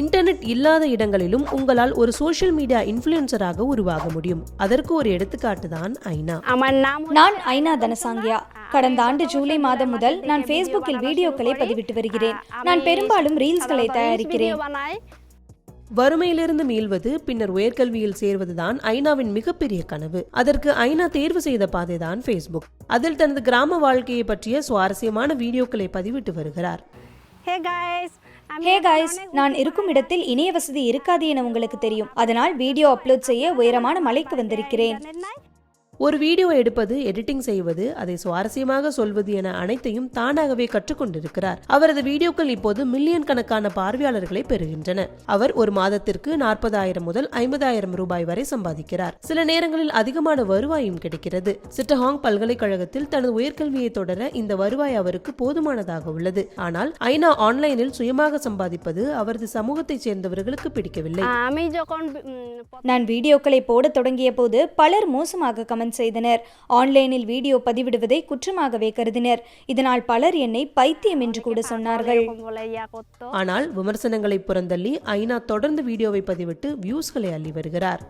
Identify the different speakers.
Speaker 1: Internet இல்லாத இடங்களிலும் உங்களால் ஒரு சோஷியல் மீடியா இன்ஃபுளுசராக உருவாக முடியும். அதற்கு ஒரு எடுத்துக்காட்டு தான் ஐநா
Speaker 2: நான் ஐநா தனசாங்கியா. கடந்த ஆண்டு ஜூலை மாதம் முதல் நான் ஃபேஸ்புக்கில் வீடியோக்களை பதிவிட்டு வருகிறேன். நான் பெரும்பாலும் ரீல்ஸ்களை தயாரிக்கிறேன்.
Speaker 1: வறுமையிலிருந்து மீள்வது பின்னர் உயர்கல்வியில் சேர்வதுதான் ஐநாவின் மிகப்பெரிய கனவு. அதற்கு ஐநா தேர்வு செய்த பாதைதான் ஃபேஸ்புக் அதில் தனது கிராம வாழ்க்கையை பற்றிய சுவாரஸ்யமான வீடியோக்களை பதிவிட்டு வருகிறார்.
Speaker 2: ஹே காய்ஸ் நான் இருக்கும் இடத்தில் இணைய வசதி இருக்காது என உங்களுக்கு தெரியும். அதனால் வீடியோ அப்லோட் செய்ய உயரமான மலைக்கு வந்திருக்கிறேன்.
Speaker 1: ஒரு வீடியோ எடுப்பது எடிட்டிங் செய்வது அதை சுவாரஸ்யமாக சொல்வது என அனைத்தையும் தானாகவே கற்றுக்கொண்டிருக்கிறார். அவரது வீடியோக்கள் இப்போது மில்லியன் கணக்கான பார்வையாளர்களை பெறுகின்றன. அவர் ஒரு மாதத்திற்கு நாற்பதாயிரம் முதல் ஐம்பதாயிரம் ரூபாய் வரை சம்பாதிக்கிறார். சில நேரங்களில் அதிகமான வருவாயும் கிடைக்கிறது. சிட்டஹாங் பல்கலைக்கழகத்தில் தனது உயர்கல்வியை தொடர இந்த வருவாய் அவருக்கு போதுமானதாக உள்ளது. ஆனால் ஐநா ஆன்லைனில் சுயமாக சம்பாதிப்பது அவரது சமூகத்தைச் சேர்ந்தவர்களுக்கு பிடிக்கவில்லை.
Speaker 2: நான் வீடியோக்களை போட தொடங்கிய போது பலர் மோசமாக கமெண்ட் கமெண்ட் செய்தனர். ஆன்லைனில் வீடியோ பதிவிடுவதை குற்றமாகவே கருதினர். இதனால் பலர் என்னை பைத்தியம் என்று கூட சொன்னார்கள்.
Speaker 1: ஆனால் விமர்சனங்களை புறந்தள்ளி ஐநா தொடர்ந்து வீடியோவை பதிவிட்டு வியூஸ்களை அள்ளி வருகிறார்.